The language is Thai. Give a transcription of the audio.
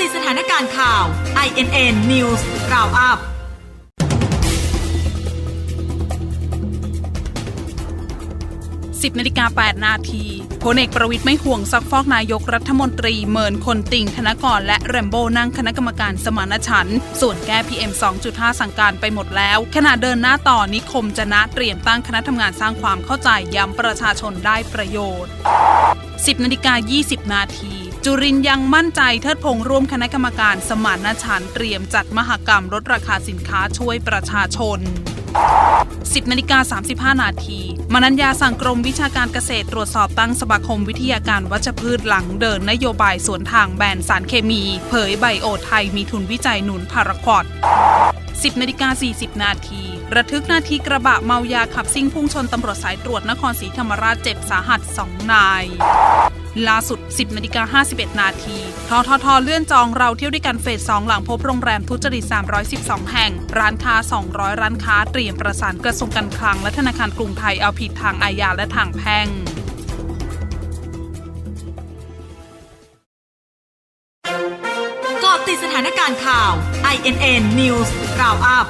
ติสถานการณ์ข่าว INN News Roundup 10นาฬิกา8นาทีพลเอกประวิทย์ไม่ห่วงซักฟอกนายกรัฐมนตรีเมินคนติงธนกรและแรมโบ้นั่งคณะกรรมการสมานฉันท์ส่วนแก้ PM 2.5 สั่งการไปหมดแล้ว ขณะเดินหน้าต่อนิคมจะนะเตรียมตั้งคณะทำงานสร้างความเข้าใจย้ำประชาชนได้ประโยชน์ 10นาฬิกา20 นาที จุรินยังมั่นใจเทิดพงร่วมคณะกรรมการสมานฉันเตรียมจัดมหกรรมลดราคาสินค้าช่วยประชาชน 10นาฬิกา35 นาทีมนัญญาสั่งกรมวิชาการเกษตรตรวจสอบตั้งสมาคมวิทยาการวัชพืชหลังเดินนโยบายสวนทางแบนสารเคมี เผยไบโอไทยมีทุนวิจัยหนุนพาราควอด10นาฬิกา40 นาที ระทึกนาทีกระบะเมายาขับซิ่งพุ่งชนตำรวจสายตรวจนครศรีธรรมราชเจ็บสาหัส 2 นาย ล่าสุด 10นาฬิกา51 นาทีทททเลื่อนจองเราเที่ยวด้วยกันเฟส 2 หลังพบโรงแรมทุจริต 312 แห่ง ร้านค้า 200 ร้านค้าเตรียมประสานกระทรวงการคลังและธนาคารกรุงไทยเอาผิดทางอาญาและทางแพ่งกาะติดสถานการณ์ข่าว INN News Roundup